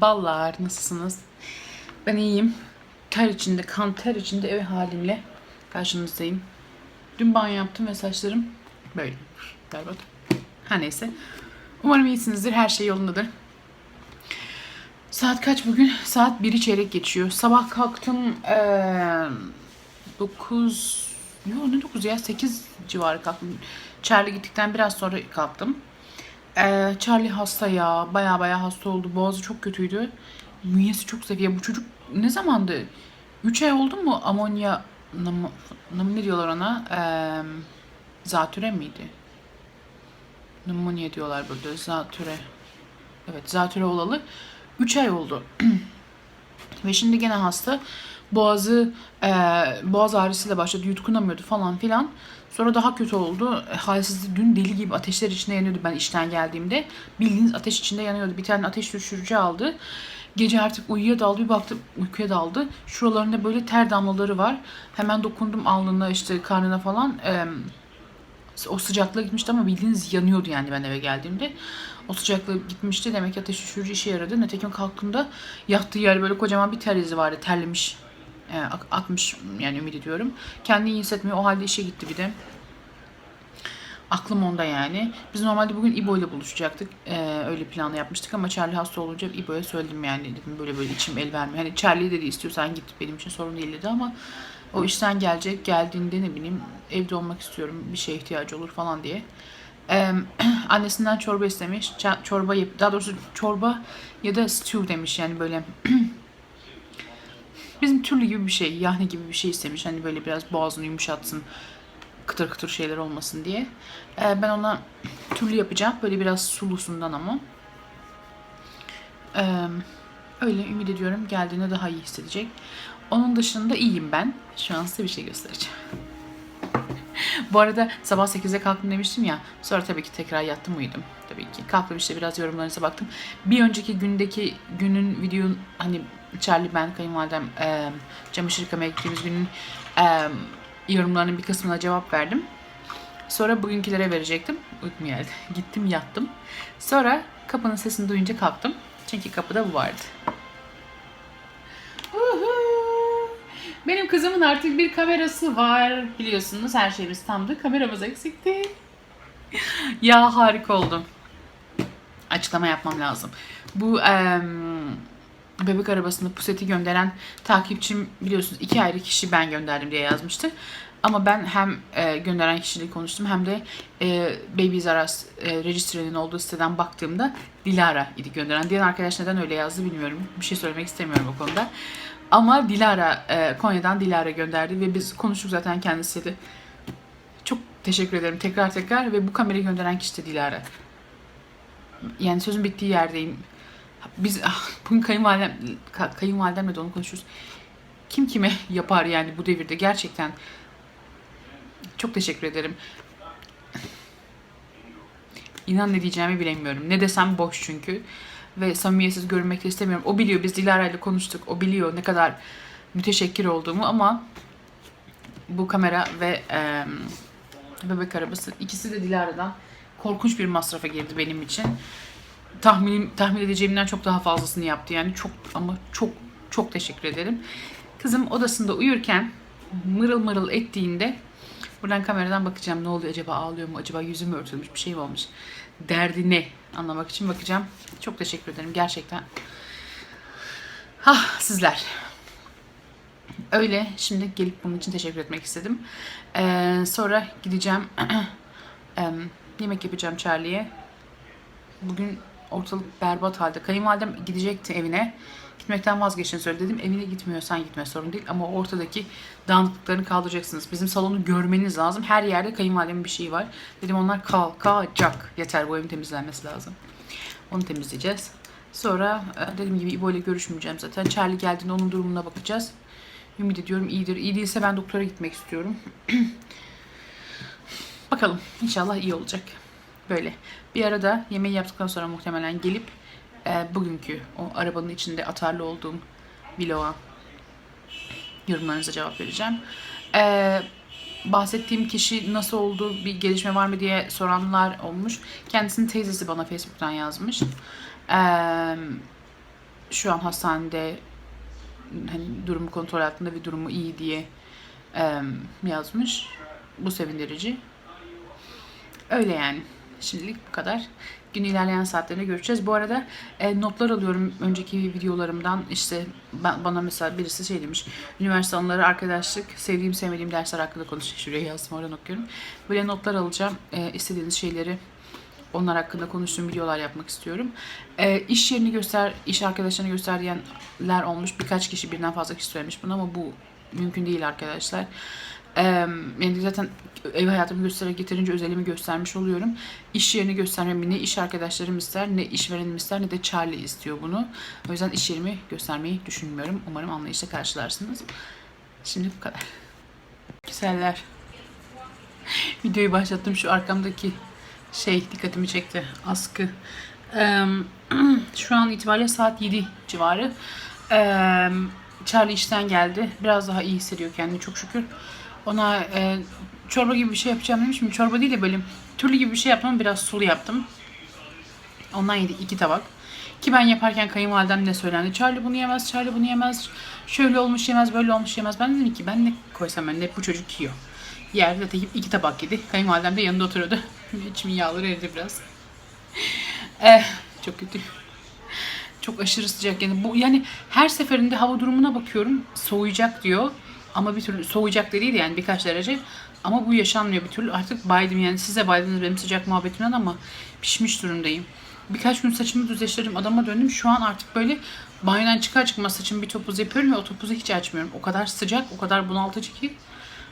Ballar nasılsınız? Ben iyiyim. Ter içinde, kan ter içinde ev halimle karşınızdayım. Dün banyo yaptım ve saçlarım böyle. Berbat. Her neyse. Umarım iyisinizdir. Her şey yolundadır. Saat kaç bugün? Saat 1'i çeyrek geçiyor. Sabah kalktım. Ee, 9... Yok ne 9 ya? 8 civarı kalktım. Charlie gittikten biraz sonra kalktım. Ee, Charlie hasta ya. Baya baya hasta oldu. Boğazı çok kötüydü. Bünyesi çok zayıf. Ya bu çocuk ne zamandı? 3 ay oldu mu amonya nam, nam- ne diyorlar ona? Ee, zatüre miydi? Pneumonia diyorlar burada. Zatüre. Evet zatüre olalı 3 ay oldu. Ve şimdi gene hasta. Boğazı, e, boğaz ağrısıyla başladı. Yutkunamıyordu falan filan. Sonra daha kötü oldu. E, Halsizdi. Dün deli gibi ateşler içinde yanıyordu ben işten geldiğimde. Bildiğiniz ateş içinde yanıyordu. Bir tane ateş düşürücü aldı. Gece artık uyuya daldı. Bir baktım uykuya daldı. Şuralarında böyle ter damlaları var. Hemen dokundum alnına işte karnına falan. E, o sıcaklığa gitmişti ama bildiğiniz yanıyordu yani ben eve geldiğimde. O sıcaklığa gitmişti. Demek ki ateş düşürücü işe yaradı. Nitekim kalktığımda yattığı yer böyle kocaman bir ter izi vardı. Terlemiş. E, ak- akmış yani ümit ediyorum. Kendini iyi hissetmiyor. O halde işe gitti bir de. Aklım onda yani. Biz normalde bugün İbo ile buluşacaktık. Ee, öyle planı yapmıştık ama Charlie hasta olunca İbo'ya söyledim yani. Dedim böyle böyle içim el vermiyor. Hani Charlie dedi istiyorsan git benim için sorun değil dedi ama o işten gelecek. Geldiğinde ne bileyim evde olmak istiyorum. Bir şeye ihtiyacı olur falan diye. Ee, annesinden çorba istemiş. Çorba yap daha doğrusu çorba ya da stew demiş yani böyle bizim türlü gibi bir şey, yahni gibi bir şey istemiş. Hani böyle biraz boğazını yumuşatsın, kıtır kıtır şeyler olmasın diye. Ee, ben ona türlü yapacağım. Böyle biraz sulusundan ama. Ee, öyle ümit ediyorum geldiğinde daha iyi hissedecek. Onun dışında iyiyim ben. Şu an size bir şey göstereceğim. Bu arada sabah 8'de kalktım demiştim ya. Sonra tabii ki tekrar yattım uyudum. Tabii ki. Kalktım işte biraz yorumlarınıza baktım. Bir önceki gündeki günün videonun hani Charlie ben kayınvalidem e, çamaşır yıkamaya gittiğimiz günün e, yorumlarının bir kısmına cevap verdim. Sonra bugünkülere verecektim. Uykum. Gittim yattım. Sonra kapının sesini duyunca kalktım. Çünkü kapıda bu vardı. Benim kızımın artık bir kamerası var. Biliyorsunuz her şeyimiz tamdı. Kameramız eksikti. ya harika oldu. Açıklama yapmam lazım. Bu em, bebek arabasında puseti gönderen takipçim biliyorsunuz iki ayrı kişi ben gönderdim diye yazmıştı. Ama ben hem e, gönderen kişiyle konuştum hem de e, Babies R Us e, registry'nin olduğu siteden baktığımda Dilara idi gönderen. Diğer arkadaş neden öyle yazdı bilmiyorum. Bir şey söylemek istemiyorum o konuda. Ama Dilara, e, Konya'dan Dilara gönderdi ve biz konuştuk zaten kendisiyle. Çok teşekkür ederim tekrar tekrar ve bu kamerayı gönderen kişi de Dilara. Yani sözün bittiği yerdeyim. Biz ah, bugün kayınvalidem, ka- kayınvalidemle de onu konuşuyoruz. Kim kime yapar yani bu devirde gerçekten. Çok teşekkür ederim. İnan ne diyeceğimi bilemiyorum. Ne desem boş çünkü. Ve samimiyetsiz görünmek de istemiyorum. O biliyor biz Dilara ile konuştuk. O biliyor ne kadar müteşekkir olduğumu ama bu kamera ve e, bebek arabası ikisi de Dilara'dan korkunç bir masrafa girdi benim için. Tahminim, tahmin edeceğimden çok daha fazlasını yaptı. Yani çok ama çok çok teşekkür ederim. Kızım odasında uyurken mırıl mırıl ettiğinde buradan kameradan bakacağım ne oluyor acaba ağlıyor mu acaba yüzü mü örtülmüş bir şey mi olmuş derdi ne anlamak için bakacağım. Çok teşekkür ederim gerçekten. Ah sizler. Öyle şimdi gelip bunun için teşekkür etmek istedim. Ee, sonra gideceğim em, yemek yapacağım Charlie'ye. Bugün ortalık berbat halde. Kayınvalidem gidecekti evine. Gitmekten vazgeçin söyledi dedim. Evine gitmiyorsan gitme sorun değil. Ama ortadaki dağınıklıklarını kaldıracaksınız. Bizim salonu görmeniz lazım. Her yerde kayınvalidemin bir şeyi var. Dedim onlar kalkacak. Yeter bu evin temizlenmesi lazım. Onu temizleyeceğiz. Sonra e, dediğim gibi İbo ile görüşmeyeceğim zaten. Charlie geldiğinde onun durumuna bakacağız. Ümit ediyorum iyidir. İyi değilse ben doktora gitmek istiyorum. Bakalım. İnşallah iyi olacak. Böyle. Bir arada yemeği yaptıktan sonra muhtemelen gelip e, bugünkü o arabanın içinde atarlı olduğum vloga yorumlarınıza cevap vereceğim. E, bahsettiğim kişi nasıl oldu, bir gelişme var mı diye soranlar olmuş. Kendisinin teyzesi bana Facebook'tan yazmış. E, şu an hastanede hani durumu kontrol altında ve durumu iyi diye e, yazmış. Bu sevindirici. Öyle yani. Şimdilik bu kadar. Gün ilerleyen saatlerinde görüşeceğiz. Bu arada e, notlar alıyorum önceki videolarımdan. İşte ben, bana mesela birisi şey demiş. Üniversite anıları, arkadaşlık, sevdiğim sevmediğim dersler hakkında konuşuyor. Şuraya yazdım oradan okuyorum. Böyle notlar alacağım. E, istediğiniz şeyleri onlar hakkında konuştuğum videolar yapmak istiyorum. E, iş yerini göster, iş arkadaşlarına göster diyenler olmuş. Birkaç kişi birden fazla kişi söylemiş bunu ama bu mümkün değil arkadaşlar. Yani zaten ev hayatımı göstererek getirince özelimi göstermiş oluyorum. İş yerini göstermemi ne iş arkadaşlarım ister, ne işverenim ister, ne de Charlie istiyor bunu. O yüzden iş yerimi göstermeyi düşünmüyorum. Umarım anlayışla karşılarsınız. Şimdi bu kadar. Güzeller. Videoyu başlattım. Şu arkamdaki şey dikkatimi çekti. Askı. Şu an itibariyle saat 7 civarı. Charlie işten geldi. Biraz daha iyi hissediyor kendini çok şükür. Ona e, çorba gibi bir şey yapacağım demiştim. Çorba değil de böyle türlü gibi bir şey yaptım. Biraz sulu yaptım. Ondan yedi iki tabak. Ki ben yaparken kayınvalidem ne söylendi? Charlie bunu yemez, Charlie bunu yemez. Şöyle olmuş yemez, böyle olmuş yemez. Ben dedim ki ben ne koysam ben ne bu çocuk yiyor. Yer zaten iki tabak yedi. Kayınvalidem de yanında oturuyordu. İçimin yağları eridi biraz. Eh, çok kötü. Çok aşırı sıcak yani bu yani her seferinde hava durumuna bakıyorum soğuyacak diyor ama bir türlü soğuyacak da değil yani birkaç derece ama bu yaşanmıyor bir türlü artık baydım yani siz de baydınız benim sıcak muhabbetimden ama pişmiş durumdayım. Birkaç gün saçımı düzleştirdim adama döndüm şu an artık böyle banyodan çıkar çıkmaz saçımı bir topuz yapıyorum ve o topuzu hiç açmıyorum. O kadar sıcak o kadar bunaltıcı ki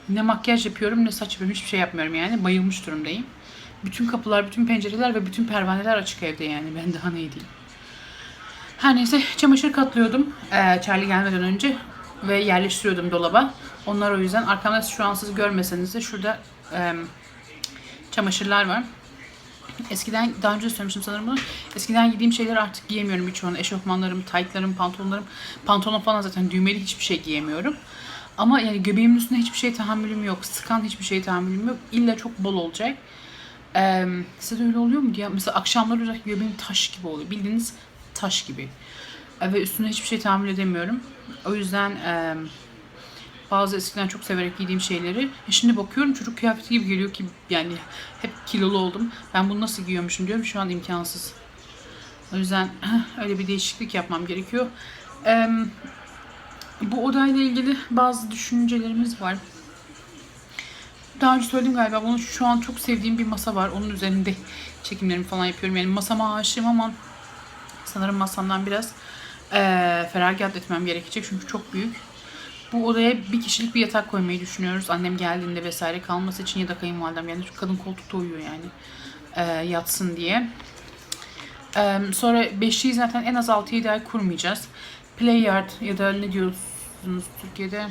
ne makyaj yapıyorum ne saç yapıyorum hiçbir şey yapmıyorum yani bayılmış durumdayım. Bütün kapılar, bütün pencereler ve bütün pervaneler açık evde yani ben daha ne diyeyim. Her neyse çamaşır katlıyordum ee, Charlie gelmeden önce ve yerleştiriyordum dolaba. Onlar o yüzden arkamda şu an siz görmeseniz de şurada e, çamaşırlar var. Eskiden daha önce söylemiştim sanırım bunu. Eskiden giydiğim şeyleri artık giyemiyorum birçoğunu. Eşofmanlarım, taytlarım, pantolonlarım. Pantolon falan zaten düğmeli hiçbir şey giyemiyorum. Ama yani göbeğimin üstünde hiçbir şey tahammülüm yok. Sıkan hiçbir şey tahammülüm yok. İlla çok bol olacak. Ee, size de öyle oluyor mu diye. Mesela akşamları özellikle göbeğim taş gibi oluyor. Bildiğiniz taş gibi. E, ve üstüne hiçbir şey tahammül edemiyorum. O yüzden e, bazı eskiden çok severek giydiğim şeyleri e, şimdi bakıyorum çocuk kıyafeti gibi geliyor ki yani hep kilolu oldum. Ben bunu nasıl giyiyormuşum diyorum şu an imkansız. O yüzden öyle bir değişiklik yapmam gerekiyor. E, bu odayla ilgili bazı düşüncelerimiz var. Daha önce söyledim galiba. Bunu şu an çok sevdiğim bir masa var. Onun üzerinde çekimlerimi falan yapıyorum. Yani masama aşığım ama sanırım masamdan biraz e, feragat etmem gerekecek. Çünkü çok büyük. Bu odaya bir kişilik bir yatak koymayı düşünüyoruz. Annem geldiğinde vesaire kalması için ya da kayınvalidem yani kadın koltukta uyuyor yani. E, yatsın diye. E, sonra beşliği zaten en az 6-7 ay kurmayacağız. Play yard ya da ne diyorsunuz Türkiye'de?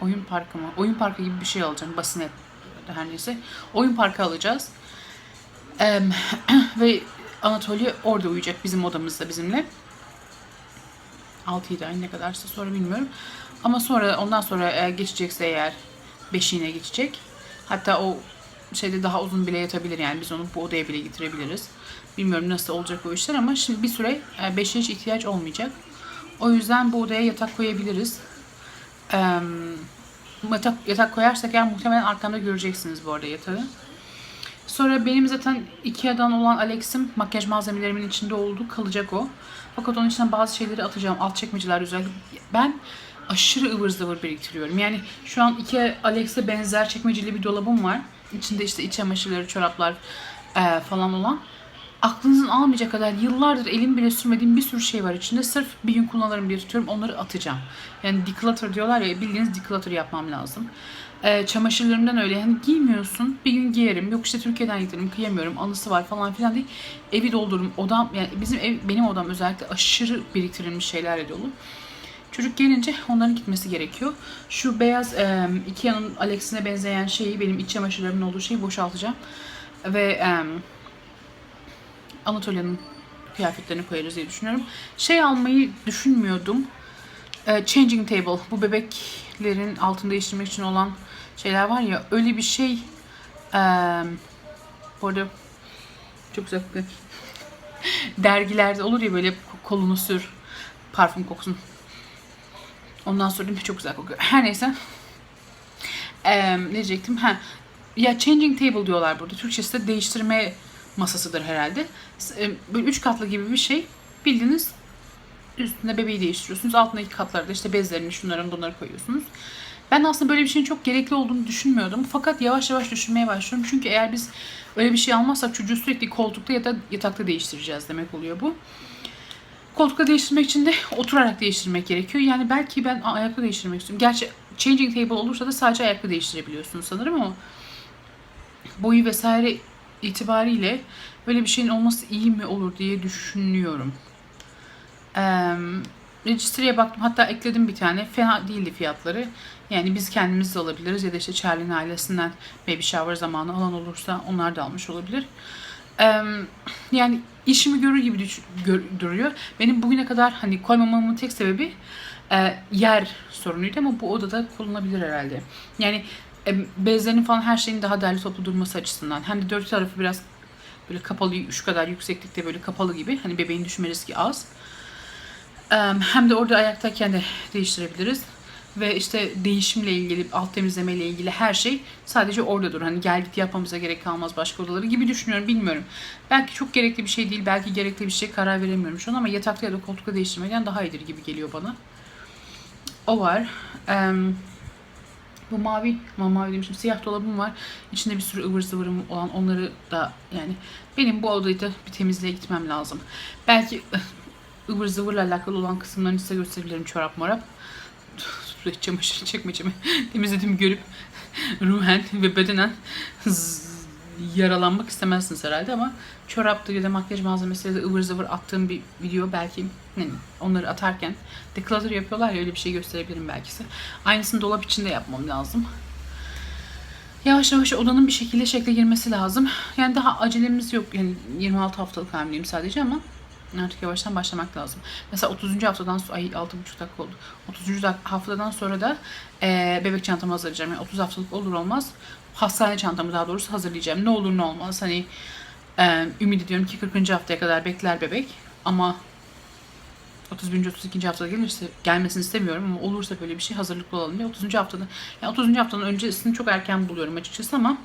Oyun parkı mı? Oyun parkı gibi bir şey alacağım. Basinet her neyse. Oyun parkı alacağız. Ee, ve Anatolia orada uyuyacak bizim odamızda bizimle. 6-7 ay ne kadarsa sonra bilmiyorum. Ama sonra ondan sonra eğer geçecekse eğer beşiğine geçecek. Hatta o şeyde daha uzun bile yatabilir yani biz onu bu odaya bile getirebiliriz. Bilmiyorum nasıl olacak o işler ama şimdi bir süre e, beşiğe hiç ihtiyaç olmayacak. O yüzden bu odaya yatak koyabiliriz. Yatak, yatak koyarsak eğer muhtemelen arkamda göreceksiniz bu arada yatağı. Sonra benim zaten Ikea'dan olan Alex'im makyaj malzemelerimin içinde olduğu kalacak o. Fakat onun içinden bazı şeyleri atacağım. Alt çekmeceler özellikle. Ben aşırı ıvır zıvır biriktiriyorum. Yani şu an Ikea Alex'e benzer çekmeceli bir dolabım var. İçinde işte iç çamaşırları, çoraplar e, falan olan. Aklınızın almayacak kadar yıllardır elim bile sürmediğim bir sürü şey var içinde. Sırf bir gün kullanırım diye tutuyorum. Onları atacağım. Yani declutter diyorlar ya bildiğiniz declutter yapmam lazım. Ee, çamaşırlarımdan öyle yani giymiyorsun bir gün giyerim yok işte Türkiye'den getirdim kıyamıyorum anısı var falan filan değil evi doldururum odam yani bizim ev benim odam özellikle aşırı biriktirilmiş şeylerle dolu çocuk gelince onların gitmesi gerekiyor şu beyaz e, Ikea'nın Alex'ine benzeyen şeyi benim iç çamaşırlarımın olduğu şeyi boşaltacağım ve e, Anatolia'nın kıyafetlerini koyarız diye düşünüyorum şey almayı düşünmüyordum e, changing table bu bebeklerin altını değiştirmek için olan şeyler var ya öyle bir şey e, bu arada çok güzel kokuyor. dergilerde olur ya böyle kolunu sür parfüm koksun. Ondan sonra değil çok güzel kokuyor. Her neyse. Ee, ne diyecektim? Ha. Ya changing table diyorlar burada. Türkçesi de değiştirme masasıdır herhalde. E, Böyle üç katlı gibi bir şey. Bildiğiniz üstünde bebeği değiştiriyorsunuz. Altındaki katlarda işte bezlerini, şunları bunları koyuyorsunuz. Ben aslında böyle bir şeyin çok gerekli olduğunu düşünmüyordum. Fakat yavaş yavaş düşünmeye başlıyorum. Çünkü eğer biz öyle bir şey almazsak çocuğu sürekli koltukta ya da yatakta değiştireceğiz demek oluyor bu. Koltukta değiştirmek için de oturarak değiştirmek gerekiyor. Yani belki ben ayakta değiştirmek istiyorum. Gerçi changing table olursa da sadece ayakta değiştirebiliyorsunuz sanırım ama boyu vesaire itibariyle böyle bir şeyin olması iyi mi olur diye düşünüyorum. Eee Registry'e baktım hatta ekledim bir tane. Fena değildi fiyatları. Yani biz kendimiz de alabiliriz ya da işte Charlie'nin ailesinden baby shower zamanı alan olursa onlar da almış olabilir. Eee, yani işimi görür gibi duruyor. Benim bugüne kadar hani koymamamın tek sebebi e, yer sorunuydu ama bu odada kullanılabilir herhalde. Yani e, bezlerinin falan her şeyin daha derli toplu durması açısından. De dört tarafı biraz böyle kapalı şu kadar yükseklikte böyle kapalı gibi. Hani bebeğin düşme riski az. Eee, Hem de orada ayaktayken de değiştirebiliriz. Ve işte değişimle ilgili, alt temizlemeyle ilgili her şey sadece orada dur. Hani gel git yapmamıza gerek kalmaz başka odaları gibi düşünüyorum. Bilmiyorum. Belki çok gerekli bir şey değil. Belki gerekli bir şey karar veremiyorum şu an ama yatakta ya da koltukta değiştirmeden daha iyidir gibi geliyor bana. O var. Eee, bu mavi, ama mavi demişim, siyah dolabım var. İçinde bir sürü ıvır zıvırım olan onları da yani benim bu odayı da bir temizliğe gitmem lazım. Belki ıvır zıvırla alakalı olan kısımlarını size gösterebilirim çorap morap. Çamaşır çekmecemi temizlediğimi görüp ruhen ve bedenen yaralanmak istemezsiniz herhalde ama çoraptır ya da makyaj malzemesiyle de ıvır zıvır attığım bir video belki yani onları atarken declutter yapıyorlar ya öyle bir şey gösterebilirim belki size. Aynısını dolap içinde yapmam lazım. Yavaş yavaş odanın bir şekilde şekle girmesi lazım. Yani daha acelemiz yok. Yani 26 haftalık hamileyim sadece ama artık yavaştan başlamak lazım. Mesela 30. haftadan sonra, ay 6,5 dakika oldu. 30. dak- haftadan sonra da eee, bebek çantamı hazırlayacağım. Yani 30 haftalık olur olmaz hastane çantamı daha doğrusu hazırlayacağım. Ne olur ne olmaz hani eee ümit ediyorum ki 40. haftaya kadar bekler bebek ama 31. 32. haftada gelirse gelmesini istemiyorum ama olursa böyle bir şey hazırlıklı olalım diye 30. haftada yani 30. haftanın öncesini çok erken buluyorum açıkçası ama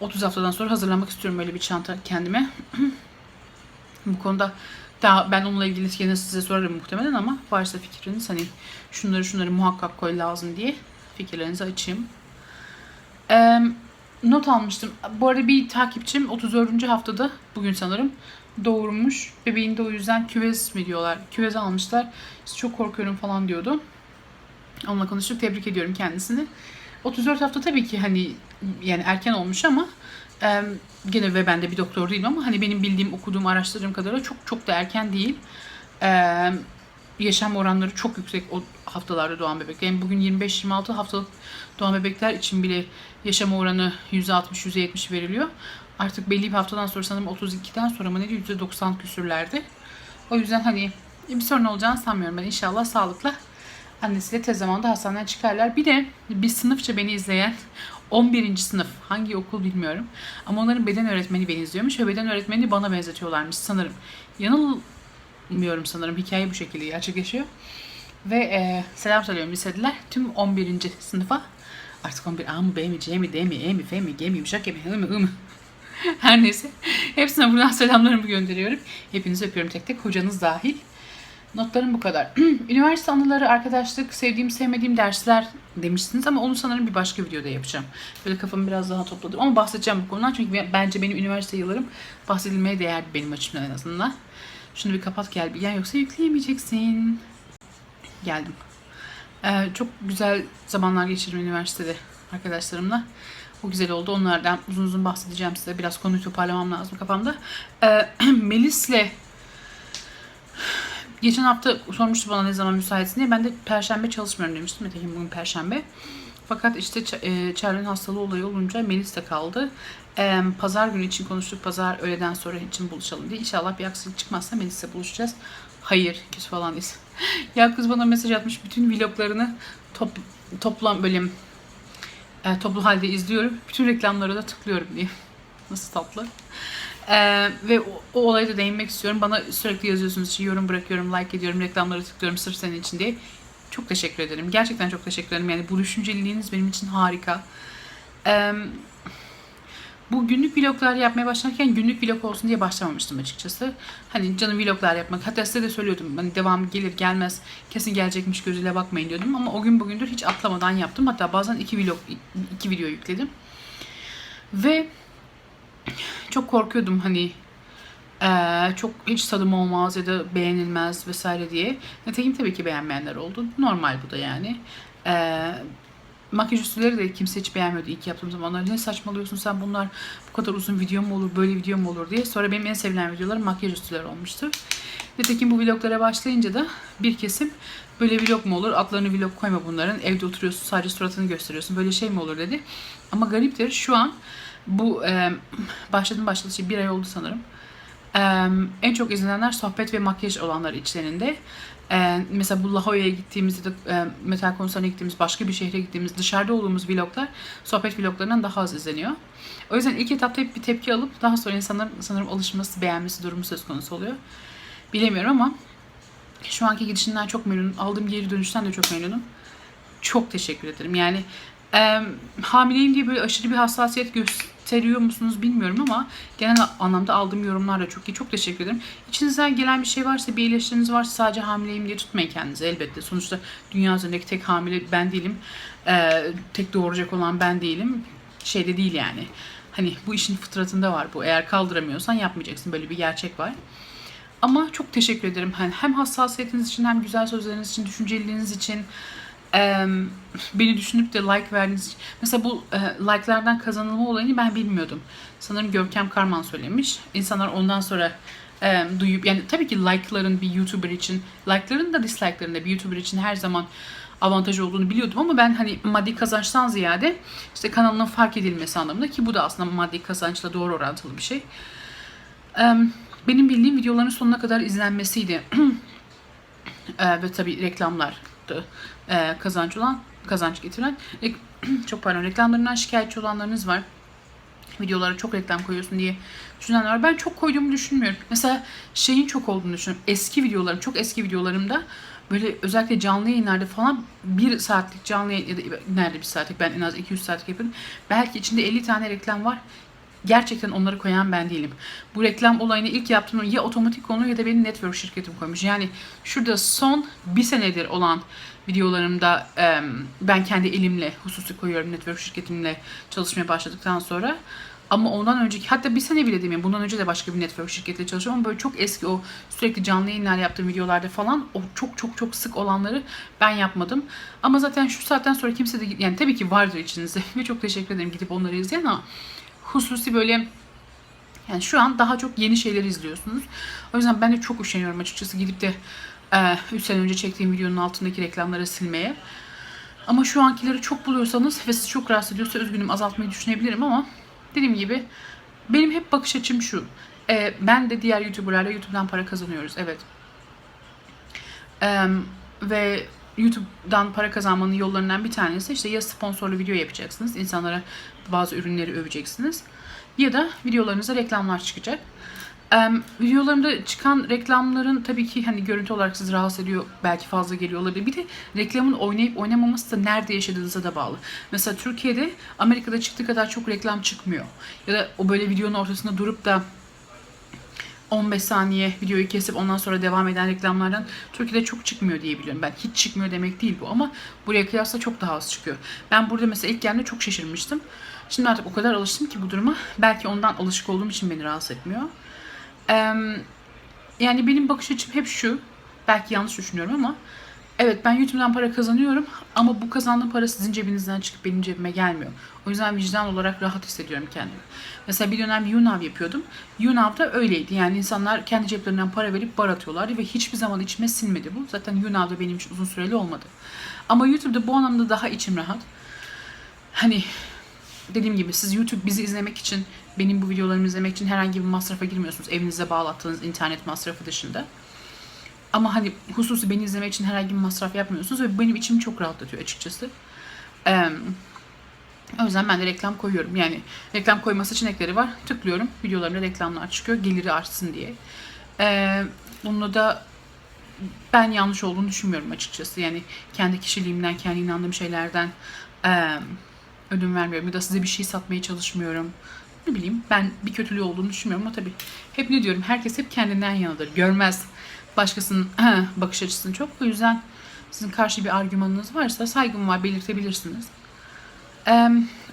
30 haftadan sonra hazırlamak istiyorum böyle bir çanta kendime. Bu konuda daha ben onunla ilgili yine size sorarım muhtemelen ama varsa fikriniz hani şunları şunları muhakkak koy lazım diye fikirlerinizi açayım. Eee, not almıştım. Bu arada bir takipçim 34. haftada bugün sanırım doğurmuş. Bebeğin de o yüzden küvez mi diyorlar. Küvez almışlar. İşte çok korkuyorum falan diyordu. Onunla konuştuk. Tebrik ediyorum kendisini. 34 hafta tabii ki hani yani erken olmuş ama e, gene ve ben de bir doktor değilim ama hani benim bildiğim, okuduğum, araştırdığım kadarıyla çok çok da erken değil. E, yaşam oranları çok yüksek o haftalarda doğan bebekler. Yani bugün 25-26 haftalık doğan bebekler için bile yaşam oranı %60-%70 veriliyor. Artık belli bir haftadan sonra sanırım 32'den sonra mı ne diyor %90 küsürlerde. O yüzden hani bir sorun olacağını sanmıyorum ben. İnşallah sağlıkla annesiyle tez zamanda hastaneden çıkarlar. Bir de bir sınıfça beni izleyen 11. sınıf hangi okul bilmiyorum. Ama onların beden öğretmeni beni izliyormuş ve beden öğretmeni bana benzetiyorlarmış sanırım. Yanılmıyorum sanırım. Hikaye bu şekilde gerçekleşiyor. Ve e, selam söylüyorum lisediler. Tüm 11. sınıfa artık 11 A mı B mi C mi D mi E mi F mi G mi yumuşak G H mi I mı her neyse. Hepsine buradan selamlarımı gönderiyorum. Hepinizi öpüyorum tek tek. Hocanız dahil. Notlarım bu kadar. Üniversite anıları, arkadaşlık, sevdiğim, sevmediğim dersler demiştiniz ama onu sanırım bir başka videoda yapacağım. Böyle kafamı biraz daha topladım ama bahsedeceğim bu konudan çünkü ben- bence benim üniversite yıllarım bahsedilmeye değer benim açımdan en azından. Şunu bir kapat gel bir yen yoksa yükleyemeyeceksin. Geldim. Ee, çok güzel zamanlar geçirdim üniversitede arkadaşlarımla. O güzel oldu. Onlardan uzun uzun bahsedeceğim size. Biraz konuyu toparlamam lazım kafamda. Ee, Melis'le geçen hafta sormuştu bana ne zaman müsaitsin diye. Ben de perşembe çalışmıyorum demiştim. Nitekim bugün perşembe. Fakat işte e, Charlie'nin hastalığı olayı olunca Melis de kaldı. Ee, pazar günü için konuştuk. Pazar öğleden sonra için buluşalım diye. İnşallah bir aksilik çıkmazsa Melis'le buluşacağız. Hayır, küs falan değiliz. ya kız bana mesaj atmış. Bütün vloglarını top, toplam bölüm e, toplu halde izliyorum. Bütün reklamlara da tıklıyorum diye. Nasıl tatlı. Ee, ve o, o olaya değinmek istiyorum. Bana sürekli yazıyorsunuz işte yorum bırakıyorum, like ediyorum, reklamları tıklıyorum sırf senin için diye. Çok teşekkür ederim. Gerçekten çok teşekkür ederim. Yani bu düşünceliliğiniz benim için harika. Ee, bu günlük vloglar yapmaya başlarken günlük vlog olsun diye başlamamıştım açıkçası. Hani canım vloglar yapmak. Hatta size de söylüyordum. Hani devam gelir gelmez kesin gelecekmiş gözüyle bakmayın diyordum. Ama o gün bugündür hiç atlamadan yaptım. Hatta bazen iki vlog, iki video yükledim. Ve çok korkuyordum hani eee, çok hiç tadım olmaz ya da beğenilmez vesaire diye. Nitekim tabii ki beğenmeyenler oldu. Normal bu da yani. Eee makyaj üstleri de kimse hiç beğenmiyordu ilk yaptığım zamanlar. Ne saçmalıyorsun sen bunlar bu kadar uzun video mu olur, böyle video mu olur diye. Sonra benim en sevilen videolarım makyaj üstleri olmuştu. Nitekim bu vloglara başlayınca da bir kesim böyle vlog mu olur, adlarını vlog koyma bunların, evde oturuyorsun sadece suratını gösteriyorsun, böyle şey mi olur dedi. Ama gariptir şu an bu e, başladım başladı şey bir ay oldu sanırım. E, en çok izlenenler sohbet ve makyaj olanlar içlerinde. E, mesela bu La Jolla'ya gittiğimizde de e, metal konserine gittiğimiz, başka bir şehre gittiğimiz, dışarıda olduğumuz vloglar sohbet vloglarından daha az izleniyor. O yüzden ilk etapta hep bir tepki alıp daha sonra insanların sanırım alışması, beğenmesi durumu söz konusu oluyor. Bilemiyorum ama şu anki gidişinden çok memnunum. Aldığım geri dönüşten de çok memnunum. Çok teşekkür ederim. Yani e, hamileyim diye böyle aşırı bir hassasiyet gösteriyor musunuz bilmiyorum ama genel anlamda aldığım yorumlar da çok iyi. Çok teşekkür ederim. İçinizden gelen bir şey varsa, bir eleştiriniz varsa sadece hamileyim diye tutmayın kendinizi elbette. Sonuçta dünya üzerindeki tek hamile ben değilim. E, tek doğuracak olan ben değilim. Şeyde değil yani. Hani bu işin fıtratında var bu. Eğer kaldıramıyorsan yapmayacaksın. Böyle bir gerçek var. Ama çok teşekkür ederim. Hani hem hassasiyetiniz için hem güzel sözleriniz için, düşünceliliğiniz için beni düşünüp de like verdiğiniz için. Mesela bu e, like'lardan kazanılma olayını ben bilmiyordum. Sanırım Görkem Karman söylemiş. İnsanlar ondan sonra e, duyup yani tabii ki like'ların bir YouTuber için, like'ların da dislike'ların da bir YouTuber için her zaman avantajı olduğunu biliyordum ama ben hani maddi kazançtan ziyade işte kanalının fark edilmesi anlamında ki bu da aslında maddi kazançla doğru orantılı bir şey. Benim bildiğim videoların sonuna kadar izlenmesiydi. Eee, ve tabii reklamlardı eee, kazanç olan, kazanç getiren. Rek- çok pardon reklamlarından şikayetçi olanlarınız var. Videolara çok reklam koyuyorsun diye düşünenler var. Ben çok koyduğumu düşünmüyorum. Mesela şeyin çok olduğunu düşünüyorum. Eski videolarım, çok eski videolarımda böyle özellikle canlı yayınlarda falan bir saatlik canlı yayın ya da nerede bir saatlik ben en az 200 saatlik yapıyorum. Belki içinde 50 tane reklam var gerçekten onları koyan ben değilim. Bu reklam olayını ilk yaptığım ya otomatik konu ya da benim network şirketim koymuş. Yani şurada son bir senedir olan videolarımda e, ben kendi elimle hususi koyuyorum network şirketimle çalışmaya başladıktan sonra. Ama ondan önceki hatta bir sene bile demeyeyim. Bundan önce de başka bir network şirketle çalışıyorum ama böyle çok eski o sürekli canlı yayınlar yaptığım videolarda falan o çok çok çok sık olanları ben yapmadım. Ama zaten şu saatten sonra kimse de yani tabii ki vardır içinizde ve çok teşekkür ederim gidip onları izleyen ama hususi böyle yani şu an daha çok yeni şeyler izliyorsunuz. O yüzden ben de çok üşeniyorum açıkçası gidip de 3 sene önce çektiğim videonun altındaki reklamları silmeye. Ama şu ankileri çok buluyorsanız ve sizi çok rahatsız ediyorsa üzgünüm azaltmayı düşünebilirim ama dediğim gibi benim hep bakış açım şu. E, ben de diğer YouTuber'larla YouTube'dan para kazanıyoruz. Evet. E, ve YouTube'dan para kazanmanın yollarından bir tanesi işte ya sponsorlu video yapacaksınız. insanlara bazı ürünleri öveceksiniz. Ya da videolarınıza reklamlar çıkacak. Videolarımda çıkan reklamların tabii ki hani görüntü olarak sizi rahatsız ediyor. Belki fazla geliyor olabilir. Bir de reklamın oynayıp oynamaması da nerede yaşadığınıza da bağlı. Mesela Türkiye'de Amerika'da çıktığı kadar çok reklam çıkmıyor. Ya da o böyle videonun ortasında durup da 15 saniye videoyu kesip ondan sonra devam eden reklamlardan Türkiye'de çok çıkmıyor diye biliyorum. Ben hiç çıkmıyor demek değil bu ama buraya kıyasla çok daha az çıkıyor. Ben burada mesela ilk geldiğimde çok şaşırmıştım. Şimdi artık o kadar alıştım ki bu duruma. Belki ondan alışık olduğum için beni rahatsız etmiyor. Yani benim bakış açım hep şu. Belki yanlış düşünüyorum ama Evet ben YouTube'dan para kazanıyorum ama bu kazandığım para sizin cebinizden çıkıp benim cebime gelmiyor. O yüzden vicdan olarak rahat hissediyorum kendimi. Mesela bir dönem YouNow yapıyordum. YouNow'da öyleydi. Yani insanlar kendi ceplerinden para verip bar atıyorlardı ve hiçbir zaman içime sinmedi bu. Zaten YouNow'da benim için uzun süreli olmadı. Ama YouTube'da bu anlamda daha içim rahat. Hani dediğim gibi siz YouTube bizi izlemek için, benim bu videolarımı izlemek için herhangi bir masrafa girmiyorsunuz. Evinize bağlattığınız internet masrafı dışında. Ama hani hususi beni izlemek için herhangi bir masraf yapmıyorsunuz ve benim içimi çok rahatlatıyor açıkçası. Ee, O yüzden ben de reklam koyuyorum. Yani reklam koyma seçenekleri var. Tıklıyorum. Videolarımda reklamlar çıkıyor. Geliri artsın diye. Ee, bununla da ben yanlış olduğunu düşünmüyorum açıkçası. Yani kendi kişiliğimden, kendi inandığım şeylerden eee ödün vermiyorum. Ya da size bir şey satmaya çalışmıyorum. Ne bileyim ben bir kötülüğü olduğunu düşünmüyorum ama tabii hep ne diyorum herkes hep kendinden yanadır. Görmez başkasının bakış açısını çok. O yüzden sizin karşı bir argümanınız varsa saygım var belirtebilirsiniz. Eee,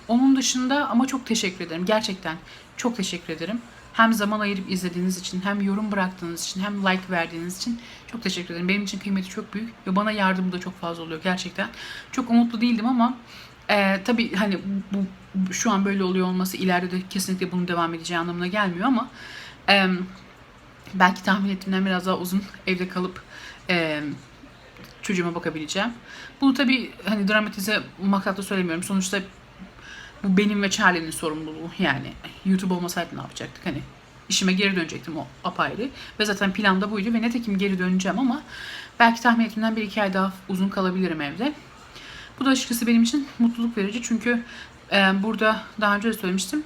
onun dışında ama çok teşekkür ederim. Gerçekten çok teşekkür ederim. Hem zaman ayırıp izlediğiniz için, hem yorum bıraktığınız için, hem like verdiğiniz için çok teşekkür ederim. Benim için kıymeti çok büyük ve bana yardımı da çok fazla oluyor gerçekten. Çok umutlu değildim ama e, tabii hani bu, şu an böyle oluyor olması ileride de kesinlikle bunun devam edeceği anlamına gelmiyor ama e, belki tahmin ettiğimden biraz daha uzun evde kalıp e, çocuğuma bakabileceğim. Bunu tabii hani dramatize maksatla söylemiyorum. Sonuçta bu benim ve Charlie'nin sorumluluğu yani. YouTube olmasaydı ne yapacaktık hani. işime geri dönecektim o apayrı. Ve zaten planda buydu ve netekim geri döneceğim ama belki tahmin ettiğimden bir iki ay daha uzun kalabilirim evde. Bu da açıkçası benim için mutluluk verici çünkü e, burada daha önce de söylemiştim.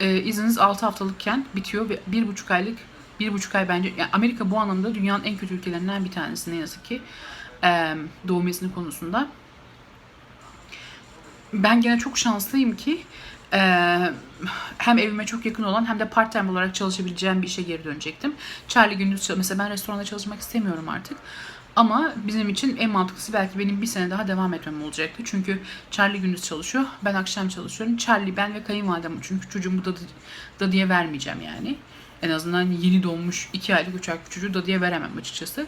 E, izniniz 6 haftalıkken bitiyor ve bir buçuk aylık bir buçuk ay bence yani Amerika bu anlamda dünyanın en kötü ülkelerinden bir tanesi ne yazık ki e, doğum izni konusunda ben gene çok şanslıyım ki e, hem evime çok yakın olan hem de part time olarak çalışabileceğim bir işe geri dönecektim. Charlie gündüz mesela ben restoranda çalışmak istemiyorum artık. Ama bizim için en mantıklısı belki benim bir sene daha devam etmem olacaktı. Çünkü Charlie gündüz çalışıyor, ben akşam çalışıyorum. Charlie, ben ve kayınvalidem çünkü çocuğumu dadı, dadıya vermeyeceğim yani. En azından yeni doğmuş 2 aylık 3 aylık çocuğu dadıya veremem açıkçası.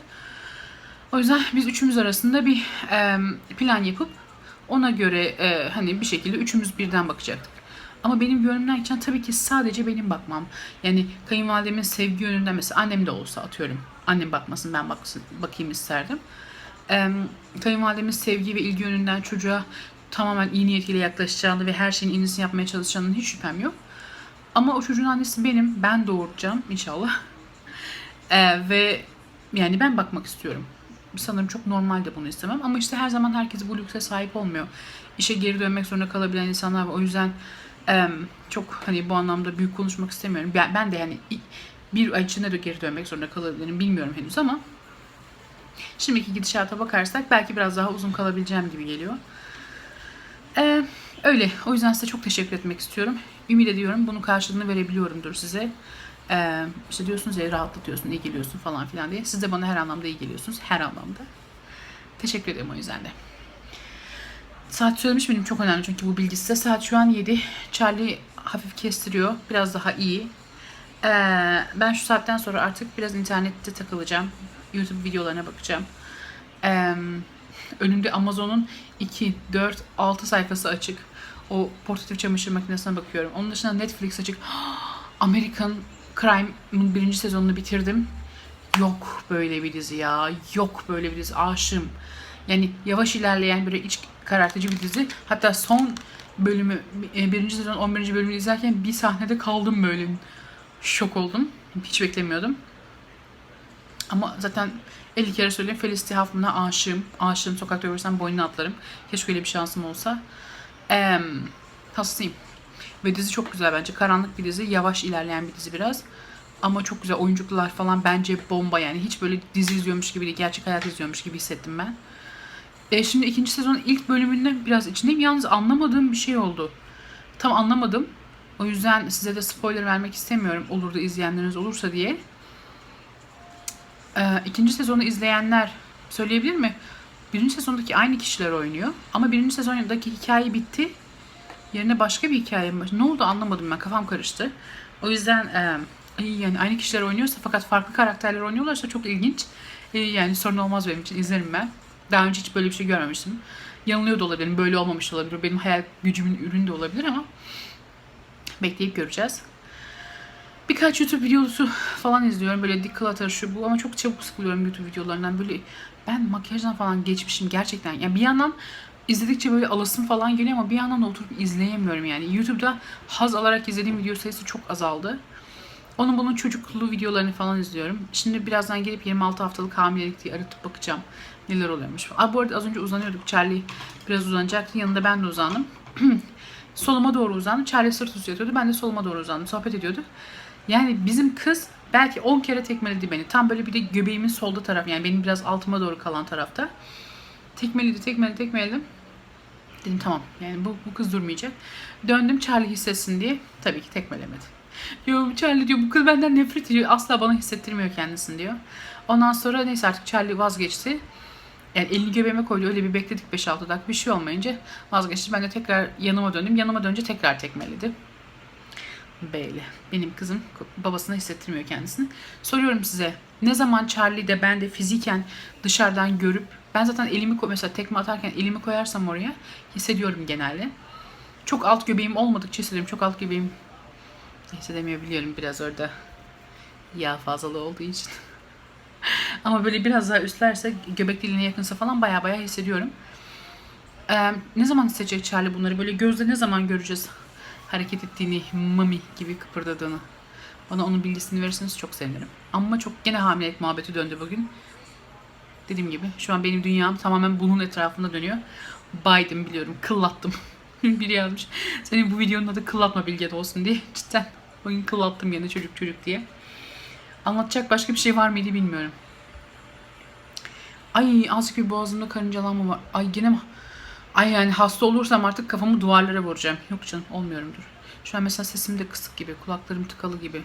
O yüzden biz üçümüz arasında bir e, plan yapıp ona göre e, hani bir şekilde üçümüz birden bakacaktık. Ama benim gönlümden geçen tabii ki sadece benim bakmam. Yani kayınvalidemin sevgi yönünden mesela annem de olsa atıyorum. Annem bakmasın ben baksın, bakayım isterdim. E, kayınvalidemin sevgi ve ilgi yönünden çocuğa tamamen iyi niyetiyle yaklaşacağını ve her şeyin iyisini yapmaya çalışacağının hiç şüphem yok. Ama o çocuğun annesi benim. Ben doğuracağım inşallah. E, ve yani ben bakmak istiyorum sanırım çok normal de bunu istemem. Ama işte her zaman herkes bu lükse sahip olmuyor. İşe geri dönmek zorunda kalabilen insanlar var. O yüzden em, çok hani bu anlamda büyük konuşmak istemiyorum. Ben, ben de yani bir ay içinde de geri dönmek zorunda kalabilirim. Bilmiyorum henüz ama şimdiki gidişata bakarsak belki biraz daha uzun kalabileceğim gibi geliyor. Ee, öyle. O yüzden size çok teşekkür etmek istiyorum. Ümit ediyorum bunun karşılığını verebiliyorumdur size. Ee, işte diyorsunuz ya rahatlatıyorsun, iyi geliyorsun falan filan diye. Siz de bana her anlamda iyi geliyorsunuz. Her anlamda. Teşekkür ederim o yüzden de. Saat söylemiş benim çok önemli çünkü bu bilgi size. Saat şu an 7. Charlie hafif kestiriyor. Biraz daha iyi. Ee, ben şu saatten sonra artık biraz internette takılacağım. YouTube videolarına bakacağım. Ee, önümde Amazon'un 2, 4, 6 sayfası açık. O portatif çamaşır makinesine bakıyorum. Onun dışında Netflix açık. American Crime'ın birinci sezonunu bitirdim. Yok böyle bir dizi ya. Yok böyle bir dizi. Aşığım. Yani yavaş ilerleyen böyle iç karartıcı bir dizi. Hatta son bölümü, e, birinci sezon 11. bölümünü izlerken bir sahnede kaldım böyle. Şok oldum. Hiç beklemiyordum. Ama zaten 50 kere söyleyeyim Felicity Huffman'a aşığım. Aşığım. Sokakta görürsem boynuna atlarım. Keşke öyle bir şansım olsa. Eee hastayım. Ve dizi çok güzel bence. Karanlık bir dizi. Yavaş ilerleyen bir dizi biraz. Ama çok güzel. Oyunculuklar falan bence bomba yani. Hiç böyle dizi izliyormuş gibi değil. Gerçek hayat izliyormuş gibi hissettim ben. E, şimdi ikinci sezonun ilk bölümünde biraz içindeyim. Yalnız anlamadığım bir şey oldu. Tam anlamadım. O yüzden size de spoiler vermek istemiyorum. Olur da izleyenleriniz olursa diye. E, ikinci sezonu izleyenler söyleyebilir mi? Birinci sezondaki aynı kişiler oynuyor. Ama birinci sezondaki hikaye bitti. Yerine başka bir hikaye mi? Ne oldu anlamadım ben. Kafam karıştı. O yüzden e, yani aynı kişiler oynuyorsa fakat farklı karakterler oynuyorlarsa çok ilginç. E, yani sorun olmaz benim için. izlerim ben. Daha önce hiç böyle bir şey görmemiştim. Yanılıyor da olabilirim. Böyle olmamış da olabilir. Benim hayal gücümün ürünü de olabilir ama bekleyip göreceğiz. Birkaç YouTube videosu falan izliyorum. Böyle declutter şu bu ama çok çabuk sıkılıyorum YouTube videolarından. Böyle ben makyajdan falan geçmişim gerçekten. Yani bir yandan izledikçe böyle alasım falan geliyor ama bir yandan da oturup izleyemiyorum yani. YouTube'da haz alarak izlediğim video sayısı çok azaldı. Onun bunun çocukluğu videolarını falan izliyorum. Şimdi birazdan gelip 26 haftalık hamilelik diye aratıp bakacağım. Neler oluyormuş. Aa, bu arada az önce uzanıyorduk. Charlie biraz uzanacaktı. Yanında ben de uzandım. Soluma doğru uzandım. Charlie sırt üstü yatıyordu. Ben de soluma doğru uzandım. Sohbet ediyorduk. Yani bizim kız belki 10 kere tekmeledi beni. Tam böyle bir de göbeğimin solda taraf yani benim biraz altıma doğru kalan tarafta. Tekmeledi, tekmeledi, tekmeledim. Dedim tamam yani bu, bu kız durmayacak. Döndüm Charlie hissetsin diye. Tabii ki tekmelemedi. Diyor Charlie diyor bu kız benden nefret ediyor. Asla bana hissettirmiyor kendisini diyor. Ondan sonra neyse artık Charlie vazgeçti. Yani elini göbeğime koydu. Öyle bir bekledik 5-6 dakika. Bir şey olmayınca vazgeçti. Ben de tekrar yanıma döndüm. Yanıma dönünce tekrar tekmeledi. Böyle. Benim kızım babasına hissettirmiyor kendisini. Soruyorum size. Ne zaman Charlie de ben de fiziken dışarıdan görüp ben zaten elimi koy mesela tekme atarken elimi koyarsam oraya hissediyorum genelde. Çok alt göbeğim olmadıkça hissediyorum. Çok alt göbeğim hissedemiyor biliyorum biraz orada yağ fazlalığı olduğu için. Ama böyle biraz daha üstlerse göbek deliğine yakınsa falan baya baya hissediyorum. Ee, ne zaman hissedecek Charlie bunları? Böyle gözle ne zaman göreceğiz hareket ettiğini, mami gibi kıpırdadığını? Bana onun bilgisini verirseniz çok sevinirim. Ama çok gene hamilelik muhabbeti döndü bugün. Dediğim gibi şu an benim dünyam tamamen bunun etrafında dönüyor. Biden biliyorum. Kıllattım. Biri yazmış. Senin bu videonun adı kıllatma bilge de olsun diye. Cidden bugün kıllattım yine çocuk çocuk diye. Anlatacak başka bir şey var mıydı bilmiyorum. Ay azıcık bir boğazımda karıncalanma var. Ay gene mi? Ay yani hasta olursam artık kafamı duvarlara vuracağım. Yok canım olmuyorumdur. Şu an mesela sesim de kısık gibi. Kulaklarım tıkalı gibi.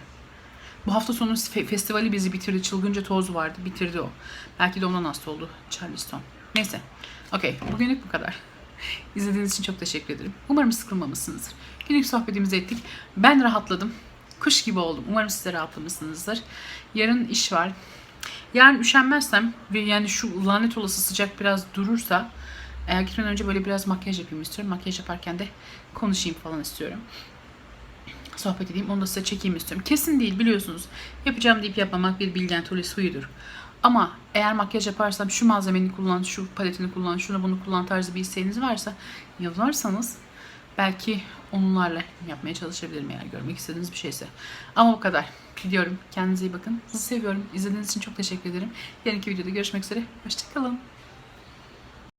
Bu hafta sonu fe- festivali bizi bitirdi. Çılgınca toz vardı. Bitirdi o. Belki de ondan hasta oldu. Charleston. Neyse. Okey. Bugünlük bu kadar. İzlediğiniz için çok teşekkür ederim. Umarım sıkılmamışsınızdır. Günlük sohbetimizi ettik. Ben rahatladım. Kuş gibi oldum. Umarım siz de rahatlamışsınızdır. Yarın iş var. Yarın üşenmezsem ve yani şu lanet olası sıcak biraz durursa eğer gitmeden önce böyle biraz makyaj yapayım istiyorum. Makyaj yaparken de konuşayım falan istiyorum. Sohbet edeyim. Onu da size çekeyim istiyorum. Kesin değil biliyorsunuz. Yapacağım deyip yapmamak bir bilgen tulis huyudur. Ama eğer makyaj yaparsam şu malzemeni kullan, şu paletini kullan, şunu bunu kullan tarzı bir isteğiniz varsa yazarsanız belki onlarla yapmaya çalışabilirim eğer görmek istediğiniz bir şeyse. Ama bu kadar. Gidiyorum. Kendinize iyi bakın. Sizi seviyorum. İzlediğiniz için çok teşekkür ederim. Yarınki videoda görüşmek üzere. Hoşçakalın.